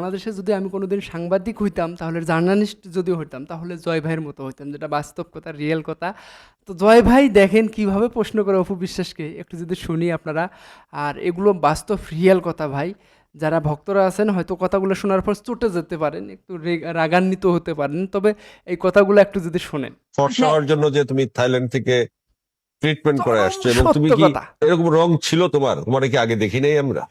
বাংলাদেশে যদি আমি কোনোদিন সাংবাদিক হইতাম তাহলে জার্নালিস্ট যদি হইতাম তাহলে জয় ভাইয়ের মতো হইতাম যেটা বাস্তব কথা রিয়েল কথা। তো জয় ভাই দেখেন কীভাবে প্রশ্ন করে অপু বিশ্বাসকে। একটু যদি শুনি আপনারা। আর এগুলো বাস্তব রিয়েল কথা ভাই। যারা ভক্তরা আছেন হয়তো কথাগুলো শোনার পর চটে যেতে পারেন একটু রাগান্বিত হতে পারেন। তবে এই কথাগুলো একটু যদি শোনেন। ফর্সা হওয়ার জন্য যে তুমি থাইল্যান্ড থেকে ট্রিটমেন্ট করে আসছো এবং তুমি কি এরকম রং ছিল তোমার? তোমার কি আগে দেখি নাই আমরা?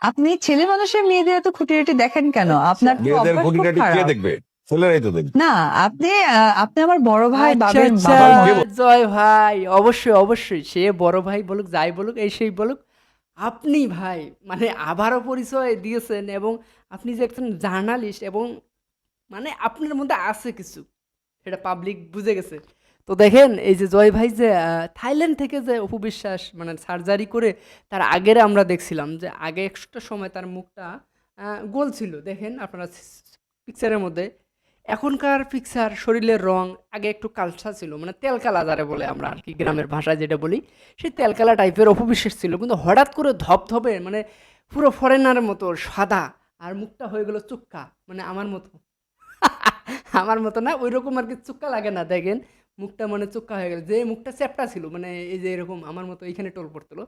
আপনি ছেলে মানুষের মেয়েদের এত খুঁটিনাটি দেখেন কেন? আপনার তো মেয়েদের অভ্যাস খুব খুঁটিনাটি কে খারাপ। দেখবে? ছেলেরাই তো দেখবে। না আপনি আহ, আপনি আমার বড় ভাই আচ্ছা, বাবের আচ্ছা, বাবা। মা। জয় ভাই অবশ্যই অবশ্যই। সে বড় ভাই বলুক যাই বলুক এই সেই বলুক। আপনি ভাই মানে আবারও পরিচয় দিয়েছেন এবং আপনি যে একজন জার্নালিস্ট এবং মানে আপনার মধ্যে আছে কিছু। সেটা পাবলিক বুঝে গেছে। তো দেখেন, এই যে জয় ভাই যে থাইল্যান্ড থেকে যে অপবিশ্বাস মানে সার্জারি করে তার আগের আমরা দেখছিলাম যে, আগে একটা সময় তার মুখটা গোল ছিল। দেখেন আপনারা পিকচারের মধ্যে, এখনকার পিকচার শরীরের রং, আগে একটু কালসা ছিল মানে তেলকালা যারে বলে আমরা আর কি গ্রামের ভাষায় যেটা বলি, সেই তেলকালা টাইপের অপবিশ্বাস ছিল। কিন্তু হঠাৎ করে ধপধপে মানে পুরো ফরেনারের মতো, সাদা, আর মুখটা হয়ে গেল চুক্কা মানে আমার মতো। আমার মতো না ওই রকম আর কি চুক্কা লাগে না, দেখেন। মুখটা মানে চুক্কা হয়ে গেল। যে মুখটা চ্যাপটা ছিল মানে এই যে এরকম আমার মতো এইখানে টোল পড়তো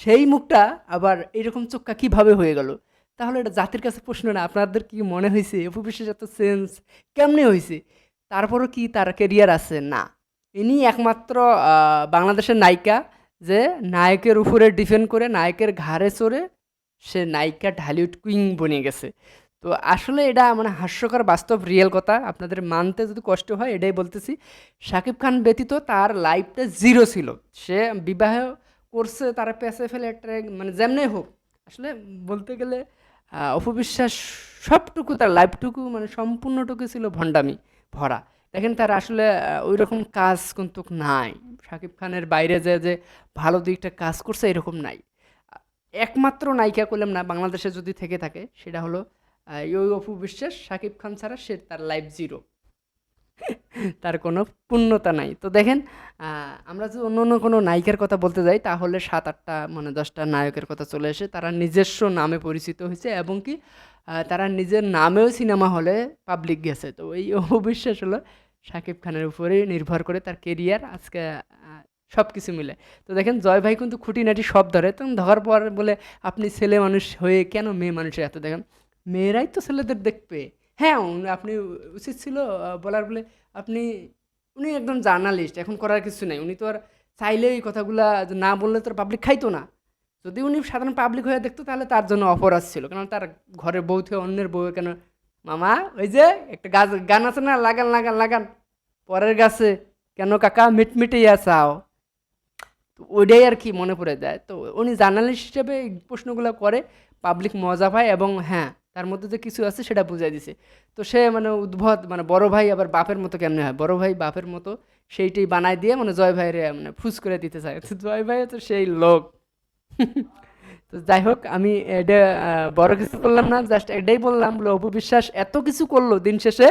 সেই মুখটা আবার এরকম চুক্কা কীভাবে হয়ে গেল? তাহলে এটা জাতির কাছে প্রশ্ন না, আপনাদের কি মনে হয়েছে? অপবিশ্বাস এত সেন্স কেমনে হয়েছে? তারপরও কি তার কেরিয়ার আছে? না। ইনি একমাত্র বাংলাদেশের নায়িকা যে নায়কের উপরে ডিফেন্ড করে, নায়কের ঘাড়ে চড়ে সে নায়িকা ঢালিউড কুইং বনে গেছে। তো আসলে এটা মানে হাস্যকর বাস্তব রিয়েল কথা। আপনাদের মানতে যদি কষ্ট হয়, এটাই বলতেছি। শাকিব খান ব্যতীত তার লাইফটা জিরো ছিল। সে বিবাহ করছে, তারা পেছে ফেলে মানে যেমনি হোক। আসলে বলতে গেলে অপবিশ্বাস সবটুকু, তার লাইফটুকু মানে সম্পূর্ণটুকু ছিল ভণ্ডামি ভরা। দেখেন তার আসলে ওই রকম কাজ কিন্তু নাই। শাকিব খানের বাইরে যে যে ভালো দিকটা কাজ করছে, এরকম নাই। একমাত্র নায়িকা করলাম না, বাংলাদেশে যদি থেকে থাকে, সেটা হলো ওই অপু বিশ্বাস শাকিব খান ছাড়া সে তার লাইফ জিরো। তার কোনো পূর্ণতা নাই। তো দেখেন আমরা যদি অন্য অন্য কোনো নায়িকার কথা বলতে যাই, তাহলে সাত আটটা মানে দশটা নায়কের কথা চলে এসে তারা নিজস্ব নামে পরিচিত হয়েছে এবং কি তারা নিজের নামেও সিনেমা হলে পাবলিক গেছে। তো এই অবিশ্বাস হলো শাকিব খানের উপরেই নির্ভর করে তার কেরিয়ার আজকে সব কিছু মিলে। তো দেখেন, জয় ভাই কিন্তু খুঁটিনাটি সব ধরে। তখন ধরার পর বলে, আপনি ছেলে মানুষ হয়ে কেন মেয়ে মানুষের এত দেখেন মেয়েরাই তো ছেলেদের দেখবে। হ্যাঁ আপনি উচিত ছিল বলার বলে আপনি, উনি একদম জার্নালিস্ট, এখন করার কিছু নাই। উনি তো আর চাইলে এই কথাগুলা না বললে তো পাবলিক খাইতো না। যদি উনি সাধারণ পাবলিক হয়ে দেখতো, তাহলে তার জন্য অপরাধ ছিল। কারণ তার ঘরের বউ থেকে অন্যের বউ, কেন, মামা, ওই যে একটা গাছ, গান আছে না, লাগান লাগান লাগান, পরের গাছে, কেন কাকা মিটমিটিয়া চাও তো ওইটাই আর কি মনে পড়ে যায়। তো উনি জার্নালিস্ট হিসেবে প্রশ্নগুলো করে পাবলিক মজা পায় এবং হ্যাঁ তার মধ্যে যে কিছু আছে সেটা বুঝাই দিছে। তো সে মানে উদ্ভব মানে বড় ভাই আবার বাপের মতো কেমনে হয়? বড় ভাই বাপের মতো সেইটাই বানায় দিয়ে মানে জয় ভাইয়ের মানে ফুস করে দিতে চায়। তো জয় ভাই তো সেই লোক। তো যাই হোক, আমি এটা বড় কিছু করলাম না, জাস্ট এটাই বললাম লোভ বিশ্বাস এত কিছু করল দিন শেষে।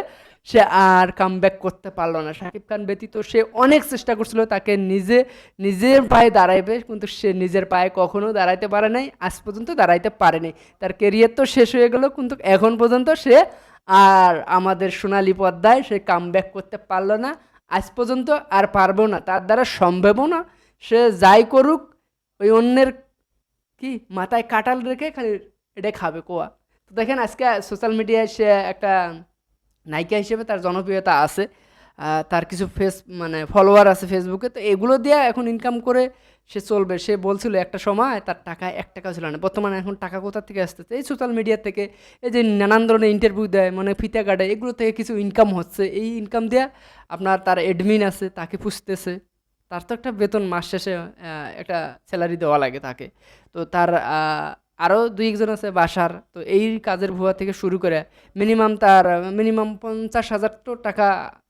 সে আর কাম করতে পারল না। শাকিব খান ব্যতীত সে অনেক চেষ্টা করছিল, তাকে নিজে, নিজের পায়ে দাঁড়াইবে, কিন্তু সে নিজের পায়ে কখনো দাঁড়াইতে পারে নাই, আজ পর্যন্ত দাঁড়াইতে পারেনি তার কেরিয়ার তো শেষ হয়ে গেল, কিন্তু এখন পর্যন্ত সে আর আমাদের সোনালি পদ্মায় সে কাম করতে পারল না, আজ পর্যন্ত আর পারবেও না, তার দ্বারা সম্ভবও না। সে যাই করুক, ওই অন্যের কি, মাথায় কাটাল রেখে খালি এটাই খাবে কোয়া। তো দেখেন আজকে সোশ্যাল মিডিয়ায় সে একটা নায়িকা হিসেবে তার জনপ্রিয়তা আছে তার কিছু ফেস মানে ফলোয়ার আছে ফেসবুকে তো এগুলো দিয়ে এখন ইনকাম করে সে চলবে। সে বলছিল একটা সময় তার টাকা এক টাকা ছিল না। বর্তমানে এখন টাকা কোথা থেকে আসতেছে? এই সোশ্যাল মিডিয়া থেকে, এই যে নানান ধরনের ইন্টারভিউ দেয় মানে ফিতা কাটে, এগুলো থেকে কিছু ইনকাম হচ্ছে। এই ইনকাম দিয়ে আপনার তার এডমিন আছে, তাকে পুষতেছে। তার তো একটা বেতন মাস শেষে একটা স্যালারি দেওয়া লাগে তাকে। তো তার আরও দুই একজন আছে বাসার, তো এই কাজের ভুয়া থেকে শুরু করে মিনিমাম তার মিনিমাম পঞ্চাশ হাজার তো টাকা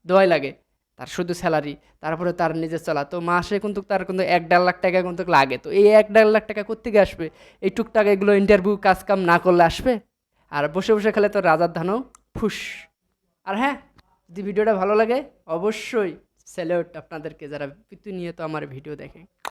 দেওয়াই লাগে, তার শুধু স্যালারি তারপরে তার নিজের চলা, তো মাসে কিন্তু তার কিন্তু এক দেড় লাখ টাকা কিন্তু লাগে, তো এই এক দেড় লাখ টাকা কোথেকে আসবে? এই টুকটাক এগুলো ইন্টারভিউ কাজ কাম না করলে আসবে? আর বসে বসে খেলে তো রাজার ধানও ফুস। আর হ্যাঁ যদি ভিডিওটা ভালো লাগে, অবশ্যই স্যালিউট আপনাদেরকে, যারা প্রতিনিয়ত আমার ভিডিও দেখে।